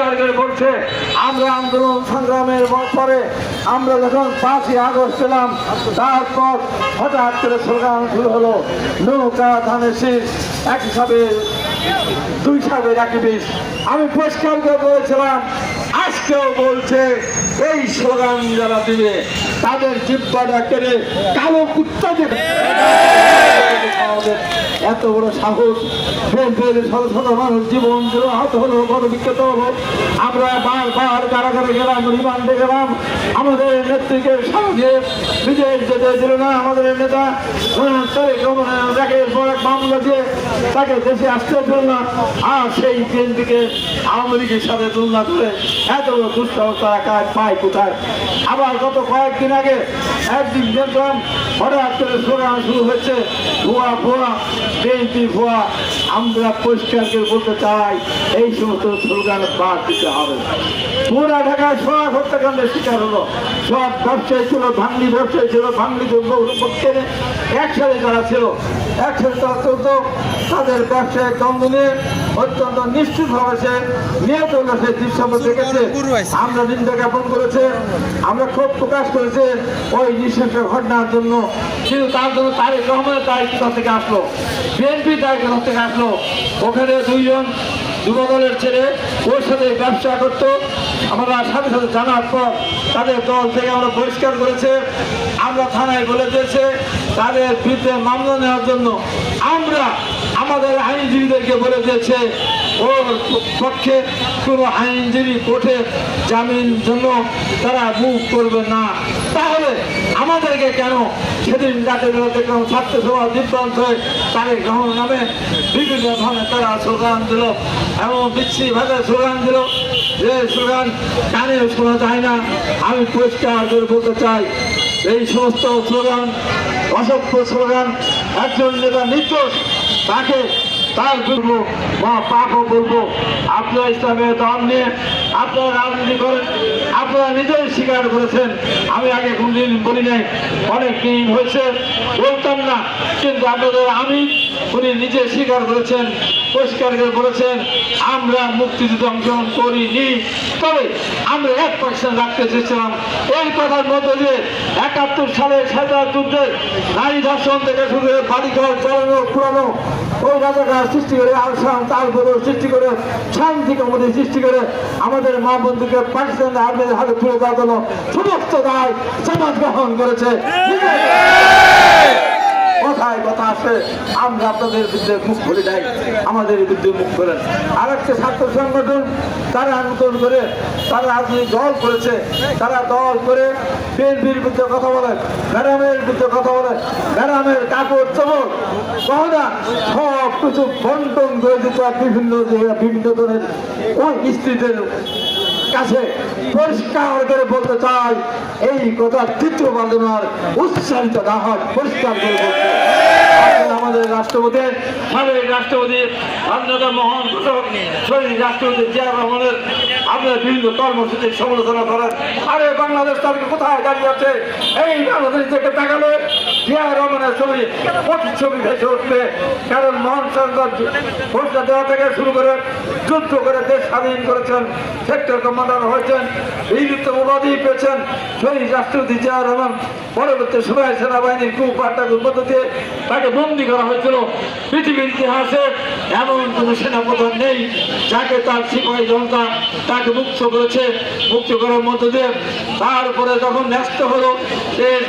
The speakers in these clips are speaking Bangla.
পরিষ্কার করে বলছে আমরা আন্দোলন সংগ্রামের পরে আমরা যখন পাঁচই আগস্ট পেলাম তারপর হঠাৎ করে স্লোগান শুরু হলো, নৌকা ধানের শীষ এক হিসাবে দুই সাবের একই বিষ আমি পরিষ্কার করে বলেছিলাম, আজকেও বলছে, এই স্লোগান যারা দিবে, তাদের জিব্বাটা কেড়ে কালো কুত্তা দেবে। আমাদের এত বড় সাহস বিএনপির শত মানুষ জীবন আহত হলো, বড় বিক্ষত হলো। আমরা বারবার কারাগারে গেলাম, রিমান্ডে গেলাম। আমাদের নেত্রীকে সঙ্গে বিদেশ যেতে দিল না আমাদের নেতা। এক মামলা দিয়ে তাকে দেশে আসতে দিল না। আর সেই বিএনপিকে আওয়ামী লীগের সাথে তুলনা করে এত বড় দুঃসাহস কাজ পায় কোথায়? আবার গত কয়েকদিন আগে একদিন দেখলাম হঠাৎ করে স্লোগান শুরু হচ্ছে ভুয়া ভুয়া বিএনপি ভুয়া, আমরা পরিষ্কার করে বলতে চাই, এই সমস্ত স্লোগান বাদ দিতে হবে। পুরা ঢাকায় সব হত্যাকাণ্ডের শিকার হলো। সব ব্যবসায়ী ছিল ভাঙলি ব্যবসায়ী ছিল ভাঙলি পক্ষে একসাথে যারা ছিল, একসাথে তারা তাদের ব্যবসায় দ্বন্দ্ব নিয়ে অত্যন্ত নিশ্চিতভাবে সে নিহত হলো সে দৃশ্য দেখেছে। আমরা নিন্দা জ্ঞাপন করেছে আমরা ক্ষোভ প্রকাশ করেছে ওই নিঃশ্বাস ঘটনার জন্য। কিন্তু তার জন্য তারেক রহমানের তারিখ কোথা থেকে আসলো। বিএনপি তারিখ কোথা থেকে আসলো। ওখানে দুইজন যুবদলের ছেলে ওর সাথে ব্যবসা করতো। আমরা সাথে সাথে জানার পর তাদের দল থেকে আমরা পরিষ্কার করেছে। আমরা থানায় বলে দিয়েছে, তাদের বিরুদ্ধে মামলা নেওয়ার জন্য আমরা আমাদের আইনজীবীদেরকে বলে দিয়েছে, ওর পক্ষে কোনো আইনজীবী কোর্টে জামিন জন্য তারা মুভ করবে না। তাহলে আমাদেরকে কেন সেদিন জাতীয় দেখলাম ছাত্র সভা বিভ্রান্ত হয়ে তারেক রহমান নামে বিভিন্ন ধরনের তারা স্লোগান দিল এবং বিচ্ছিরিভাবে স্লোগান দিল যে স্লোগান কানে শোনা যায় না। আমি পরিষ্কার করে বলতে চাই, এই সমস্ত স্লোগান, অসভ্য স্লোগান, একজন নেতা নির্দোষ, তাকে তার বলব বা পাপও বলব আপনারা ইসলামের দল নিয়ে, আপনারা রাজনীতি করেন, আপনারা নিজেই স্বীকার করেছেন। আমি আগে কোনদিন বলি নাই, অনেক দিন হয়েছে, বলতাম না, কিন্তু আপনাদের আমি উনি নিজে স্বীকার করেছেন, পরিষ্কার করে বলেছেন, আমরা মুক্তিযুদ্ধ অংশগ্রহণ করিনি। তবে আমরা এক পার্সেন্ট রাখতে চেয়েছিলাম। এই কথার মধ্যে দিয়ে একাত্তর সালে সাজার যুদ্ধে নারী ধর্ষণ থেকে শুরু করে বাড়িঘর চালানো, পুরানো ওই রাজাকার সৃষ্টি করে আলসাম বড় সৃষ্টি করে, শান্তি কমিটি সৃষ্টি করে, আমাদের মা বন্ধুকে পাকিস্তান আর্মির হাতে তুলে দেওয়ার জন্য সমস্ত দায় সমাজ গ্রহণ করেছে। কথায় কথা আসে, আমরা আপনাদের বিরুদ্ধে মুখ খুলে দেয়, আমাদের বিরুদ্ধে মুখ করেন আর একটা ছাত্র সংগঠন, তারা আন্দোলন করে, তারা রাজনৈতিক দল করেছে, তারা দল করে বিএনপির বিরুদ্ধে কথা বলে, ম্যাডামের বিরুদ্ধে কথা বলে, ম্যাডামের কাপড়, চোপড়, গহনা, সব কিছু বন্টন করে দিতে বিভিন্ন বিভিন্ন ধরনের ওই স্ত্রীদের কাছে পরিষ্কার করে বলতে চাই, এই কথা চিত্র বাঁধনার উচ্চারিত না হয় পরিষ্কার করে বলতে আমাদের রাষ্ট্রপতি সাবেক রাষ্ট্রপতি অন্যত মহান শহীদ রাষ্ট্রপতি জিয়া রহমানের আপনার বিভিন্ন কর্মসূচির সমালোচনা করেন। আরে বাংলাদেশ তাদেরকে কোথায় দাঁড়িয়ে আছে? এই বাংলাদেশ থেকে তাকালে জিয়া রহমানের ছবি প্রতি ছবি ভেসে উঠবে। কারণ মহান সরকার ঘোষণা দেওয়া থেকে শুরু করে যুদ্ধ করে দেশ স্বাধীন করেছেন, সেক্টর কমান্ডার হয়েছেন এই উপাধি পেয়েছেন। শহীদ রাষ্ট্রপতি জিয়া রহমান পরবর্তী সময় সেনাবাহিনীর কূপ বার্তাগুলোর মধ্য দিয়ে তাকে বন্দি করা হয়েছিল। পৃথিবীর ইতিহাসে এমন কোনো সেনাপ্রধান নেই। যাকে তার সিপাহী জনতা তাকে মুক্ত করেছে, মুক্ত করার মধ্য দিয়ে তারপরে যখন ন্যস্ত হলো দেশ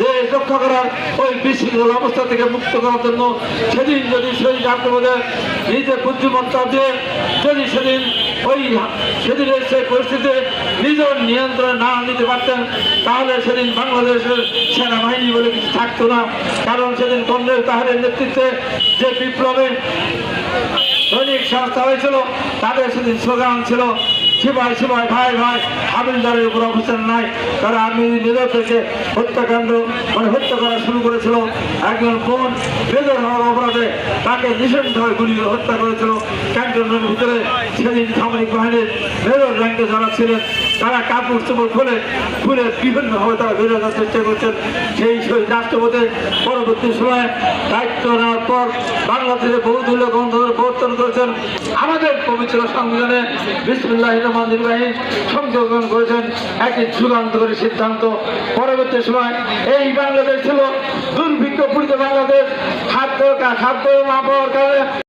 দেশ রক্ষা করার ওই বিশৃঙ্খল অবস্থা থেকে মুক্ত করার জন্য সেদিন যদি সেই রাষ্ট্রপতি নিজে বুদ্ধিমত্তা দিয়ে, যদি সেদিন ওই সেদিনের সেই পরিস্থিতিতে নিজের নিয়ন্ত্রণ না নিতে পারতেন, তাহলে সেদিন বাংলাদেশের সেনাবাহিনী বলে কিছু থাকতো না। কারণ সেদিন কংগ্রেস তাহারের নেতৃত্বে যে বিপ্লবে সৈনিক সংস্থা হয়েছিল, তাদের সেদিন স্লোগান ছিল সিপাই সিপাই ভাই ভাই, হাবিলদারের উপর অবসর নাই। তারা আমি নিজের থেকে হত্যাকাণ্ড মানে হত্যা করা শুরু করেছিল। একজন বোন বেদর হওয়ার অপরাধে তাকে নিষেধভাবে গুলি হত্যা করেছিল। ক্যান্টনমেন্টের ভিতরে সেদিন সামরিক বাহিনীর মেজর র্যাঙ্কে যারা ছিলেন তারা কাপড় চোপড় খুলে খুলে বিভিন্নভাবে তারা বেরোনোর চেষ্টা করছেন। সেই শহীদ রাষ্ট্রপতি পরবর্তী সময়ে দায়িত্ব নেওয়ার পর বাংলাদেশে বহুদলীয় গণতন্ত্র প্রবর্তন করেছেন। আমাদের পবিত্র সংবিধানে বিসমুল্লাহ রহমান বাহিনী সংযোজন করেছেন। একটি যুগান্তকারী সিদ্ধান্ত। পরবর্তী সময় এই বাংলাদেশ ছিল দুর্ভিক্ষ পীড়িত বাংলাদেশ খাদ্য খাদ্য না পাওয়ার কারণে